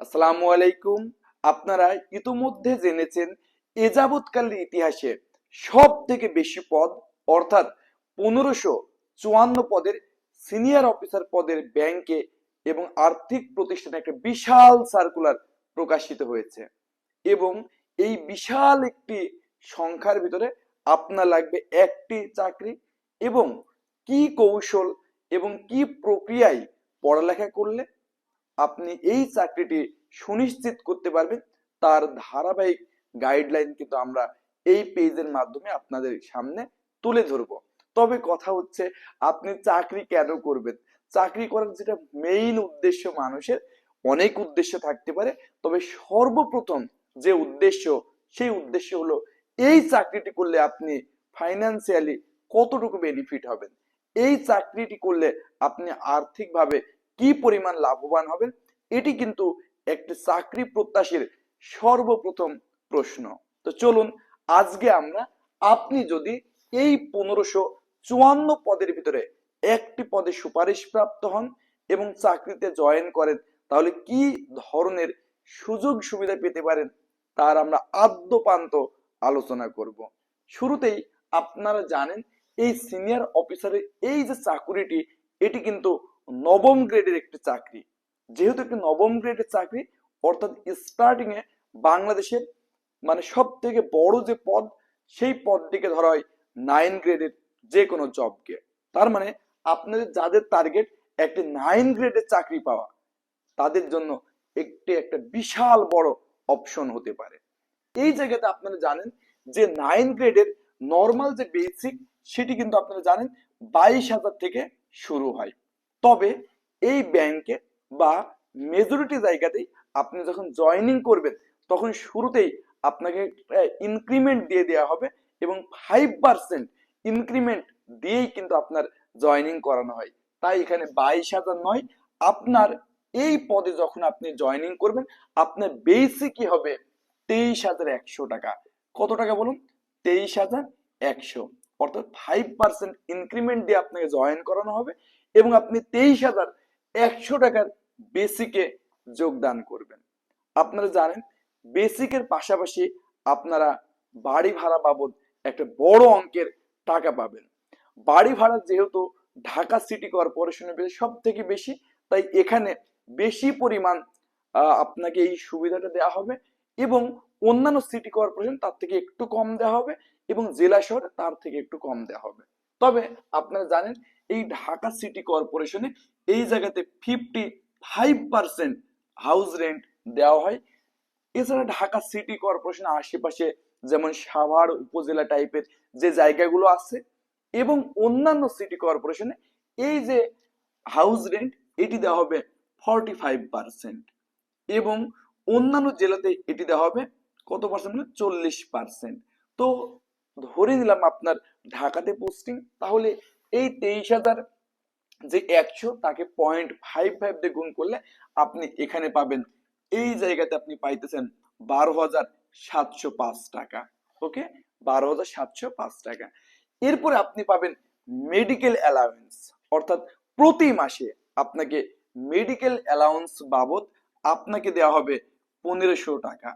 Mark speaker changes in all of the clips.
Speaker 1: আসসালামু আলাইকুম। আপনারা ইতোমধ্যে জেনেছেন এ যাবৎকালের ইতিহাসে সব থেকে বেশি পদ, অর্থাৎ পনেরোশো চুয়ান্ন পদের সিনিয়র অফিসার পদের ব্যাংকে এবং আর্থিক প্রতিষ্ঠানে একটা বিশাল সার্কুলার প্রকাশিত হয়েছে এবং এই বিশাল একটি সংখ্যার ভিতরে আপনার লাগবে একটি চাকরি এবং কি কৌশল এবং কি প্রক্রিয়ায় পড়ালেখা করলে আপনি এই চাকরিটি সুনিশ্চিত করতে পারবেন। তার ধারাবাহিক গাইডলাইন কিন্তু আমরা এই পেজের মাধ্যমে আপনাদের সামনে তুলে ধরব। তবে কথা হচ্ছে, আপনি চাকরি কেন করবেন? চাকরি করার যেটা মেইন উদ্দেশ্য মানুষের, অনেক উদ্দেশ্য থাকতে পারে। তবে সর্বপ্রথম যে উদ্দেশ্য, সেই উদ্দেশ্য হলো এই চাকরিটি করলে আপনি ফাইন্যান্সিয়ালি কতটুকু বেনিফিট হবেন? এই চাকরিটি করলে আপনি আর্থিকভাবে কি পরিমাণ লাভবান হবেন, এটি কিন্তু একটি চাকরি প্রত্যাশীর সর্বপ্রথম প্রশ্ন। তো চলুন, আজকে আমরা আপনি যদি এই পনেরোশো চুয়ান্ন পদের ভিতরে একটি পদে সুপারিশ প্রাপ্ত হন এবং চাকরিতে জয়েন করেন, তাহলে কি ধরনের সুযোগ সুবিধা পেতে পারেন, তার আমরা আদ্যপান্ত আলোচনা করব। শুরুতেই আপনারা জানেন, এই সিনিয়র অফিসারের এই যে চাকুরিটি, এটি কিন্তু নবম গ্রেডের একটি চাকরি। যেহেতু একটি নবম গ্রেডের চাকরি, অর্থাৎ স্টার্টিং এ বাংলাদেশের মানে সব থেকে বড় যে পদ, সেই পদটিকে ধরা হয় নাইন গ্রেডের যে কোনো জবকে তার মানে আপনাদের যাদের টার্গেট একটি নাইন গ্রেডের চাকরি পাওয়া, তাদের জন্য একটি একটা বিশাল বড় অপশন হতে পারে। এই জায়গাতে আপনারা জানেন যে নাইন গ্রেডের নর্মাল যে বেসিক সেটি কিন্তু আপনারা জানেন বাইশ হাজার থেকে শুরু হয়। তবে এই ব্যাংকে বা মেজরিটি জায়গাতেই আপনি যখন জয়েনিং করবেন, তখন শুরুতেই আপনাকে ইনক্রিমেন্ট দিয়ে দেওয়া হবে এবং ফাইভ পার্সেন্ট ইনক্রিমেন্ট দিয়েই কিন্তু আপনার জয়েনিং করানো হয়। তাই এখানে বাইশ হাজার নয়, আপনার এই পদে যখন আপনি জয়েনিং করবেন, আপনার বেসিকই হবে তেইশ হাজার একশো টাকা। কত টাকা বলুন? তেইশ হাজার একশো। অর্থাৎ ফাইভ পার্সেন্ট ইনক্রিমেন্ট দিয়ে আপনাকে জয়েন করানো হবে এবং আপনি তেইশ হাজার একশো টাকার বেসিকে যোগদান করবেন। আপনারা জানেন বেসিকের পাশাপাশি আপনারা বাড়ি ভাড়া বাবদ একটা বড় অঙ্কের টাকা পাবেন। বাড়ি ভাড়া যেহেতু ঢাকা সিটি কর্পোরেশনের বেশি সব থেকে বেশি, তাই এখানে বেশি পরিমাণ আপনাকে এই সুবিধাটা দেওয়া হবে এবং অন্যান্য সিটি কর্পোরেশন তার থেকে একটু কম দেওয়া হবে এবং জেলা শহরে তার থেকে একটু কম দেওয়া হবে। তবে আপনারা জানেন এই ঢাকা সিটি কর্পোরেশনে এই জায়গাতে fifty five percent house rent দেওয়া হয়। এছাড়া ঢাকা সিটি কর্পোরেশন আশেপাশে যেমন সাভার উপজেলা টাইপের যে জায়গাগুলো আছে এবং অন্যান্য সিটি কর্পোরেশনে এই যে হাউস রেন্ট, এটি দেওয়া হবে ফর্টি ফাইভ পার্সেন্ট এবং অন্যান্য জেলাতে এটি দেওয়া হবে কত পার্সেন্ট মানে চল্লিশ পার্সেন্ট। তো ধরে নিলাম আপনার ঢাকাতে পোস্টিং তাহলে এই তেইশ হাজার যে একশো, তাকে পয়েন্ট ফাইভ ফাইভ দিয়ে গুণ করলে আপনি এখানে পাবেন। এই জায়গাতে আপনি পাইতেছেন বারো হাজার সাতশো পাঁচ টাকা। ওকে বারো হাজার সাতশো পাঁচ টাকা। এরপরে আপনি পাবেন মেডিকেল অ্যালাউন্স অর্থাৎ প্রতি মাসে আপনাকে মেডিকেল অ্যালাউন্স বাবদ আপনাকে দেওয়া হবে পনেরোশো টাকা।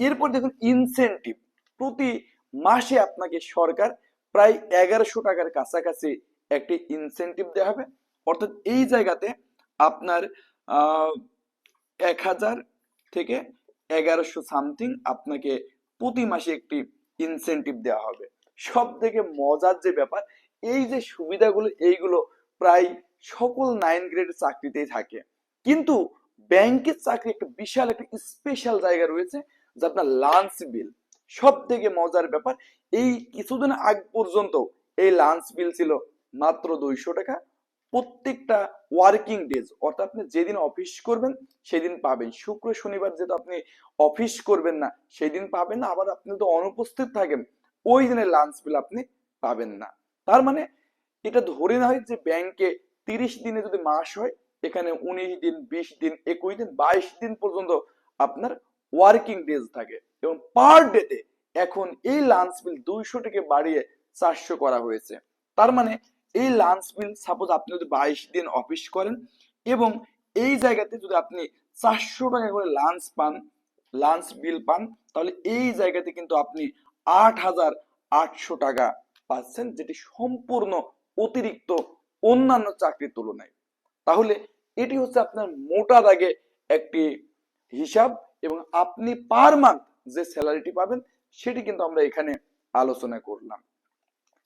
Speaker 1: এরপর দেখুন ইনসেন্টিভ প্রতি মাসে আপনাকে সরকার প্রায় এগারোশো টাকার কাছাকাছি একটি ইনসেন্টিভ দেওয়া হবে। অর্থাৎ এই জায়গাতে আপনার এক হাজার থেকে এগারোশো সামথিং আপনাকে প্রতি মাসে একটি ইনসেন্টিভ দেওয়া হবে। সব থেকে মজার যে ব্যাপার, এই যে সুবিধাগুলো, এইগুলো প্রায় সকল নাইন গ্রেডের চাকরিতেই থাকে। কিন্তু ব্যাংকের চাকরি একটা বিশাল, একটা স্পেশাল জায়গা রয়েছে, যে আপনার লাঞ্চ বিল সব থেকে মজার ব্যাপার, এই কিছুদিন আগ পর্যন্ত এই লাঞ্চ বিল ছিল মাত্র দুইশো টাকা। প্রত্যেকটা ওয়ার্কিং ডেজ অর্থাৎ আপনি যেদিন অফিস করবেন, সেদিন পাবেন। শুক্র, শনিবার যেহেতু আপনি অফিস করবেন না, সেদিন পাবেন না, আবার আপনি তো অনুপস্থিত থাকেন, ওই দিনের লাঞ্চ বিল আপনি পাবেন না। তার মানে এটা ধরে না হয় যে ব্যাংকে তিরিশ দিনে যদি মাস হয়, এখানে উনিশ দিন, বিশ দিন, একুশ দিন, বাইশ দিন পর্যন্ত আপনার ওয়ার্কিং ডেজ থাকে। এবং পার ডেতে এখন এই লাঞ্চ বিল দুইশো থেকে বাড়িয়ে চারশো করা হয়েছে। তার মানে এই লাঞ্চ বিল সাপোজ আপনি যদি বাইশ দিন অফিস করেন এবং এই জায়গাতে যদি আপনি চারশো টাকা করে লাঞ্চ পান লাঞ্চ বিল পান, তাহলে এই জায়গাতে কিন্তু আপনি আট হাজার আটশো টাকা পাচ্ছেন, যেটি সম্পূর্ণ অতিরিক্ত অন্যান্য চাকরির তুলনায়। তাহলে এটি হচ্ছে আপনার মোটা দাগে একটি হিসাব। এবং আপনি পার মান্থ যে স্যালারিটি পাবেন, সেটি কিন্তু আমরা এখানে আলোচনা করলাম।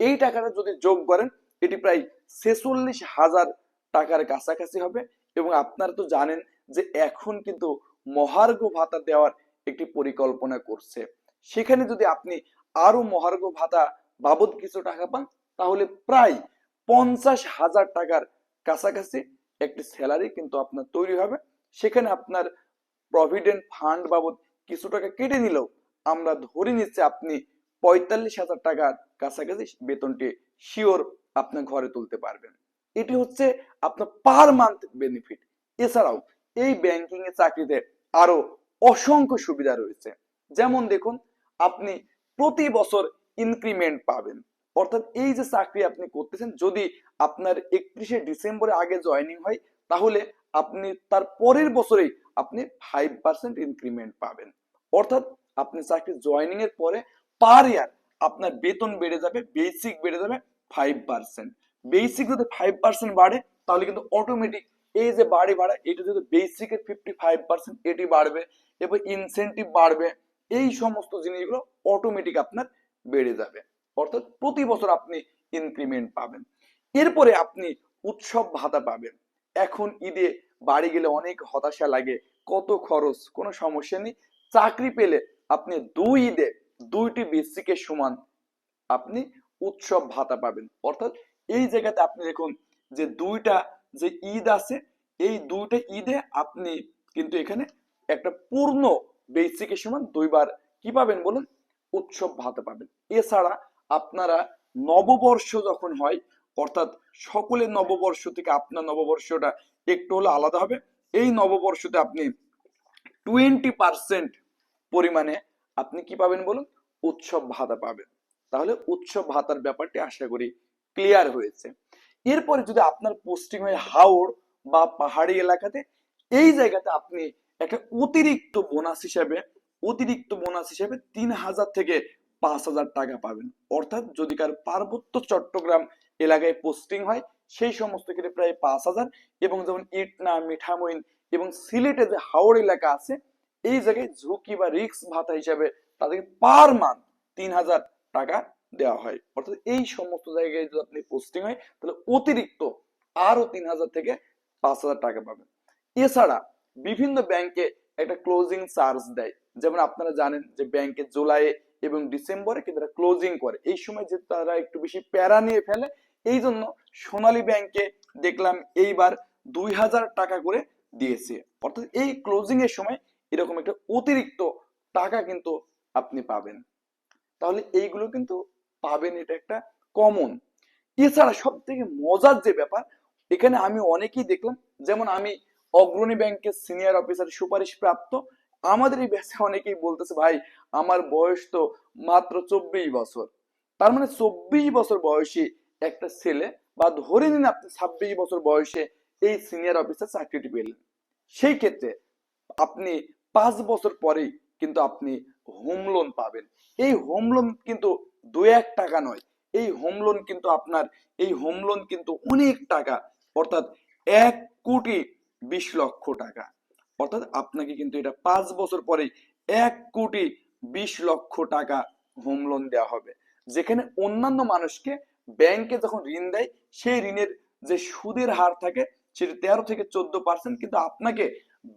Speaker 1: এই টাকাটা যদি যোগ করেন, এটি প্রায় ছেচল্লিশ হাজার টাকার কাছাকাছি হবে এবং আপনারা তো জানেন যে এখন কিন্তু মহার্ঘ ভাতা দেওয়ার একটি পরিকল্পনা করছে। সেখানে যদি আপনি আরও মহার্ঘ ভাতা বাবদ কিছু টাকা পান, তাহলে প্রায় পঞ্চাশ হাজার টাকার কাছাকাছি একটি স্যালারি কিন্তু আপনার তৈরি হবে। সেখানে আপনার প্রভিডেন্ট ফান্ড বাবদ কিছু টাকা কেটে নিলেও আমরা ধরে নিচ্ছি আপনি পঁয়তাল্লিশ হাজার টাকার কাছাকাছি বেতনটি শিওর আপনার ঘরে তুলতে পারবেন। এটি হচ্ছে আপনার পার মান্থ বেনিফিট এছাড়াও এই ব্যাংকিং এর চাকরিতে আরও অসংখ্য সুবিধা রয়েছে। যেমন দেখুন, আপনি প্রতি বছর ইনক্রিমেন্ট পাবেন। অর্থাৎ এই যে চাকরি আপনি করতেছেন, যদি আপনার একত্রিশে ডিসেম্বরে আগে জয়েনিং হয়, তাহলে আপনি তার পরের বছরেই আপনি ফাইভ পার্সেন্ট ইনক্রিমেন্ট পাবেন। অর্থাৎ আপনি চাকরি জয়েনিং এর পরে পার ইয়ার আপনার বেতন বেড়ে যাবে বেসিক বেড়ে যাবে ফাইভ পার্সেন্ট বেসিক যদি ফাইভ পার্সেন্ট বাড়ে, তাহলে কিন্তু অটোমেটিক এই যে বাড়ি ভাড়া, এটা যদি বেসিকের ফিফটি ফাইভ পার্সেন্ট এটি বাড়বে এবার ইনসেন্টিভ বাড়বে, এই সমস্ত জিনিসগুলো অটোমেটিক আপনার বেড়ে যাবে। অর্থাৎ প্রতি বছর আপনি ইনক্রিমেন্ট পাবেন। এরপরে আপনি উৎসব ভাতা পাবেন। এখন ঈদে বাড়ি গেলে অনেক হতাশা লাগে, কত খরচ, কোনো সমস্যা নেই। চাকরি পেলে আপনি দুই ঈদে দুইটি বেসিকের সমান আপনি উৎসব ভাতা পাবেন। অর্থাৎ এই জায়গাতে আপনি দেখুন যে দুইটা যে ঈদ আছে, এই দুইটা ঈদে আপনি কিন্তু এখানে একটা পূর্ণ বেসিকের সমান দুইবার কি পাবেন বলুন? উৎসব ভাতা পাবেন। এছাড়া আপনারা নববর্ষ যখন হয়, অর্থাৎ সকলের নববর্ষ থেকে আপনার নববর্ষটা একটু হলে আলাদা হবে। এই নববর্ষতে আপনি টোয়েন্টি পার্সেন্ট পরিমাণে আপনি কি পাবেন বলুন? উৎসব ভাতা পাবেন। তাহলে উৎসব ভাতার ব্যাপারটি আশা করি ক্লিয়ার হয়েছে। এরপরে যদি আপনার পোস্টিং হয় হাওড় বা পাহাড়ি এলাকাতে এই জায়গাতে আপনি একটা অতিরিক্ত বোনাস হিসেবে, অতিরিক্ত বোনাস হিসেবে তিন হাজার থেকে পাঁচ হাজার টাকা পাবেন। অর্থাৎ যদি কার পার্বত্য চট্টগ্রাম এলাকায় পোস্টিং হয়, সেই সমস্ত ক্ষেত্রে প্রায় পাঁচ হাজার। এবং যেমন ইটনা, মিঠামইন এবং সিলেটে যে হাওড় এলাকা আছে, এই জায়গায় ঝুঁকি বা রিক্স ভাতা হিসাবে তাদেরকে পার মান্থ তিন হাজার টাকা দেওয়া হয়। অর্থাৎ এই সমস্ত জায়গায় যদি আপনি পোস্টিং হয়, তাহলে অতিরিক্ত আরও তিন হাজার থেকে পাঁচ হাজার টাকা পাবেন। এছাড়া বিভিন্ন ব্যাংকে একটা ক্লোজিং চার্জ দেয়। যেমন আপনারা জানেন যে ব্যাংকে জুলাই এবং ডিসেম্বরে কিন্তু ক্লোজিং করে। এই সময় যে তারা একটু বেশি প্যারা নিয়ে ফেলে, এই জন্য সোনালী ব্যাংকে দেখলাম এইবার দুই হাজার টাকা করে দিয়েছে। অর্থাৎ এই ক্লোজিং এর সময় এরকম একটা অতিরিক্ত টাকা কিন্তু আপনি পাবেন। তাহলে এইগুলো কিন্তু পাবেন, এটা একটা কমন এছাড়া সব থেকে মজার যে ব্যাপার, এখানে আমি অনেকেই দেখলাম, যেমন আমি অগ্রণী ব্যাংকের সিনিয়র অফিসার সুপারিশ প্রাপ্ত আমাদের এই ব্যাচে অনেকেই বলতেছে, ভাই, আমার বয়স তো মাত্র চব্বিশ বছর। তার মানে চব্বিশ বছর বয়সী একটা ছেলে বা ধরে নিন আপনি ছাব্বিশ বছর বয়সে এই সিনিয়র অফিসার চাকরিটি পেলেন। সেই ক্ষেত্রে আপনি পাঁচ বছর পরেই কিন্তু আপনি হোম লোন পাবেন। এই হোম লোন কিন্তু দু এক টাকা নয়, এই হোম লোন কিন্তু আপনার, এই হোম লোন কিন্তু অনেক টাকা, অর্থাৎ এক কোটি বিশ লক্ষ টাকা। অর্থাৎ আপনাকে কিন্তু এটা পাঁচ বছর পরেই এক কোটি বিশ লক্ষ টাকা হোম লোন দেওয়া হবে। যেখানে অন্যান্য মানুষকে ব্যাংকে যখন ঋণ দেয়, সেই ঋণের যে সুদের হার থাকে, সেটা তেরো থেকে চোদ্দ পার্সেন্ট কিন্তু আপনাকে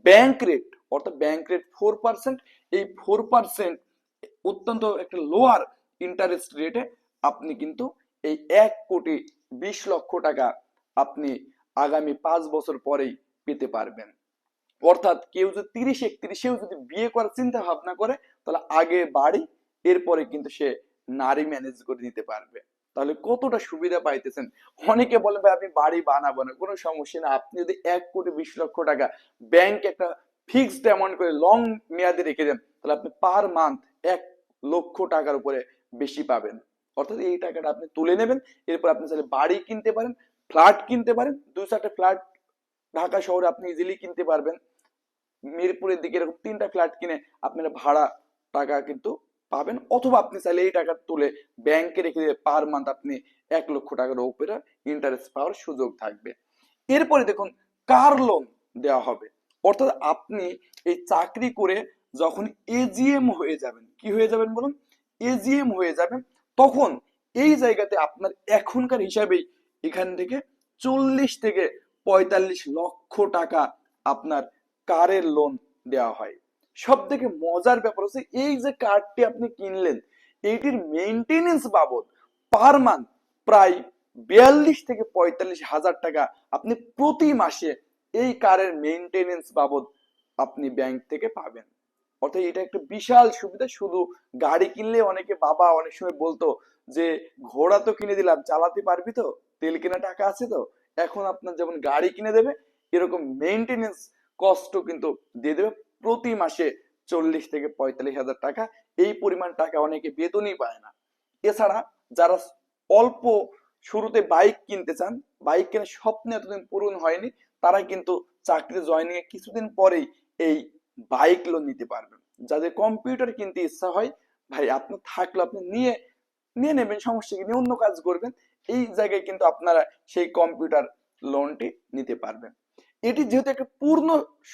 Speaker 1: ব্যাংক রেট অর্থাৎ ব্যাংক রেট ফোর পার্সেন্ট এই ফোর পার্সেন্ট অত্যন্ত একটা লোয়ার ইন্টারেস্ট রেটে আপনি কিন্তু এই এক কোটি বিশ লক্ষ টাকা আপনি আগামী পাঁচ বছর পরেই পেতে পারবেন। অর্থাৎ কেউ যদি তিরিশ একত্রিশেও যদি বিয়ে করার চিন্তা ভাবনা করে, তাহলে আগে বাড়ি, এরপরে কিন্তু সে নারী ম্যানেজ করে নিতে পারবে। তাহলে কতটা সুবিধা পাইতেছেন? অনেকে বলে ভাই আপনি বাড়ি বানাবো না, কোনো সমস্যা না। আপনি যদি এক কোটি, বিশ লক্ষ টাকা ব্যাংক একটা ফিক্সড অ্যামাউন্ট করে লং মেয়াদে রেখে দেন, তাহলে আপনি পার মান্থ এক লক্ষ টাকার উপরে বেশি পাবেন। অর্থাৎ এই টাকাটা আপনি তুলে নেবেন, এরপর আপনি চাইলে বাড়ি কিনতে পারেন ফ্ল্যাট কিনতে পারেন দুই চারটে ফ্ল্যাট ঢাকা শহরে আপনি ইজিলি কিনতে পারবেন। মিরপুরের দিকে এরকম তিনটা ফ্ল্যাট কিনে আপনারা ভাড়া টাকা কিন্তু পাবেন। অথবা আপনি চাইলে এই টাকা তুলে ব্যাংকে রেখে দিয়ে পার মান্থ আপনি এক লক্ষ টাকার উপরে ইন্টারেস্ট পাওয়ার সুযোগ থাকবে। এরপরে দেখুন কার লোন দেওয়া হবে। অর্থাৎ আপনি এই চাকরি করে যখন এজিএম হয়ে যাবেন, কি হয়ে যাবেন বলুন? এজিএম হয়ে যাবেন। তখন এই জায়গাতে আপনার এখনকার হিসাবেই এখান থেকে চল্লিশ থেকে পঁয়তাল্লিশ লক্ষ টাকা আপনার কারের লোন দেওয়া হয়। সব থেকে মজার ব্যাপার হচ্ছে এই যে কার্ডটি আপনি কিনলেন এইটির মেনটেনেন্স বাবদ পার মান্থ প্রায় বিয়াল্লিশ থেকে পঁয়তাল্লিশ হাজার টাকা আপনি প্রতি মাসে এই কারের মেনটেনেন্স বাবদ আপনি ব্যাংক থেকে পাবেন। অর্থাৎ এটা একটা বিশাল সুবিধা, শুধু গাড়ি কিনলে অনেকে বাবা অনেক সময় বলতো যে, ঘোড়া তো কিনে দিলাম, চালাতে পারবি তো? তেল কেনা টাকা আছে তো? এখন আপনার যেমন গাড়ি কিনে দেবে, এরকম মেনটেনেন্স কষ্ট কিন্তু দিয়ে দেবে প্রতি মাসে চল্লিশ থেকে পঁয়তাল্লিশ হাজার টাকা। এই পরিমাণ টাকা অনেকে বেতনই পায় না। এছাড়া যারা অল্প শুরুতে বাইক কিনতে চান বাইক কেনার স্বপ্ন এতদিন পূরণ হয়নি, তারা কিন্তু চাকরি জয়েনিং এর কিছুদিন পরেই এই বাইক লোন নিতে পারবেন। যাদের কম্পিউটার কিনতে ইচ্ছা হয়, ভাই আপনার থাকলে আপনি নিয়ে নিয়ে নেবেন, সমস্যা কি নিয়ে অন্য কাজ করবেন। এই জায়গায় কিন্তু আপনারা সেই কম্পিউটার লোনটি নিতে পারবেন। এটি যেহেতু একটা পূর্ণ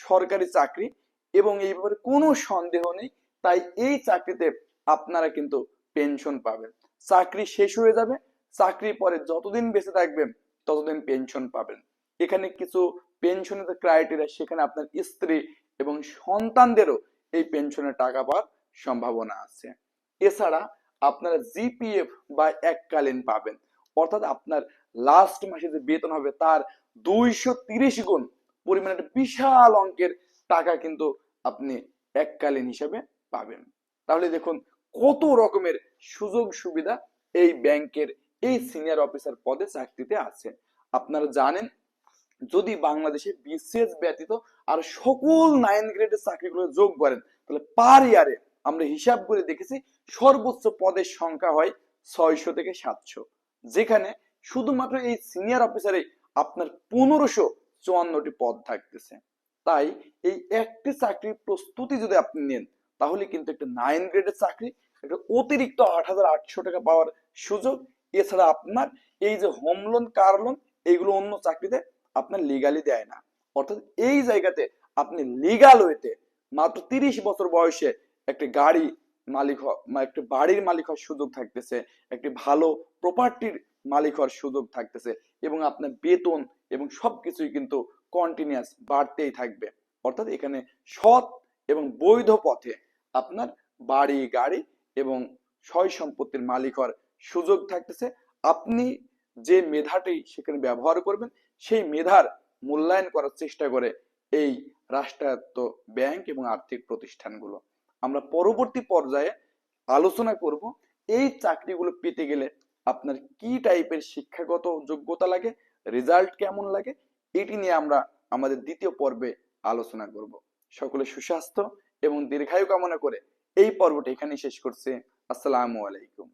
Speaker 1: সরকারি চাকরি এবং এই ব্যাপারে কোনো সন্দেহ নেই, তাই এই চাকরিতে আপনারা কিন্তু পেনশন পাবেন। চাকরি শেষ হয়ে যাবে চাকরির পরে যতদিন বেঁচে থাকবেন ততদিন পেনশন পাবেন। এখানে কিছু পেনশনের ক্রাইটেরিয়া সেখানে আপনার স্ত্রী এবং সন্তানদেরও এই পেনশনের টাকা পাওয়ার সম্ভাবনা আছে। এছাড়া আপনারা জিপিএফ বা এককালীন পাবেন। অর্থাৎ আপনার লাস্ট মাসে যে বেতন হবে তার দুইশো তিরিশ গুণ পরিমাণে বিশাল অঙ্কের টাকা কিন্তু আপনি এককালীন হিসাবে পাবেন। তাহলে দেখুন কত রকমের সুযোগ সুবিধা এই ব্যাংকের এই সিনিয়র অফিসার পদে চাকরিতে আছে। আপনারা জানেন, যদি বাংলাদেশে বিসিএস ব্যতীত আর সকল নাইন গ্রেডের চাকরিগুলো যোগ করেন, তাহলে পার ইয়ারে আমরা হিসাব করে দেখেছি সর্বোচ্চ পদের সংখ্যা হয় ছয়শো থেকে সাতশো। যেখানে শুধুমাত্র এই সিনিয়র অফিসারে আপনার পনেরোশো চুয়ান্নটি পদ থাকতেছে। তাই এই একটি চাকরির প্রস্তুতি যদি আপনি নেন, তাহলে কিন্তু একটা নাইন গ্রেডের চাকরি, একটা অতিরিক্ত আট হাজার আটশো টাকা পাওয়ার সুযোগ, এছাড়া আপনার এই যে হোম লোন কার লোন এগুলো অন্য চাকরিতে আপনার লিগালি দেয় না। অর্থাৎ এই জায়গাতে আপনি লিগাল ওয়েতে মাত্র তিরিশ বছর বয়সে একটি গাড়ি মালিক একটি বাড়ির মালিক হওয়ার সুযোগ থাকতেছে, একটি ভালো প্রপার্টির মালিক হওয়ার সুযোগ থাকতেছে এবং আপনার বেতন এবং সবকিছুই কিন্তু কন্টিনিউয়াস বাড়তেই থাকবে। অর্থাৎ এখানে সৎ এবং বৈধ পথে আপনার বাড়ি, গাড়ি এবং সয় সম্পত্তির মালিক হওয়ার সুযোগ থাকতেছে। আপনি যে মেধাটি সেখানে ব্যবহার করবেন, সেই মেধার মূল্যায়ন করার চেষ্টা করে এই রাষ্ট্রায়ত্ত ব্যাংক এবং আর্থিক প্রতিষ্ঠানগুলো। আমরা পরবর্তী পর্যায়ে আলোচনা করব এই চাকরিগুলো পেতে গেলে আপনার কি টাইপের শিক্ষাগত যোগ্যতা লাগে রেজাল্ট কেমন লাগে, এটি নিয়ে আমরা আমাদের দ্বিতীয় পর্বে আলোচনা করব। সকলে সুস্বাস্থ্য এবং দীর্ঘায়ু কামনা করে এই পর্বটি এখানেই শেষ করছে। আসসালামু আলাইকুম।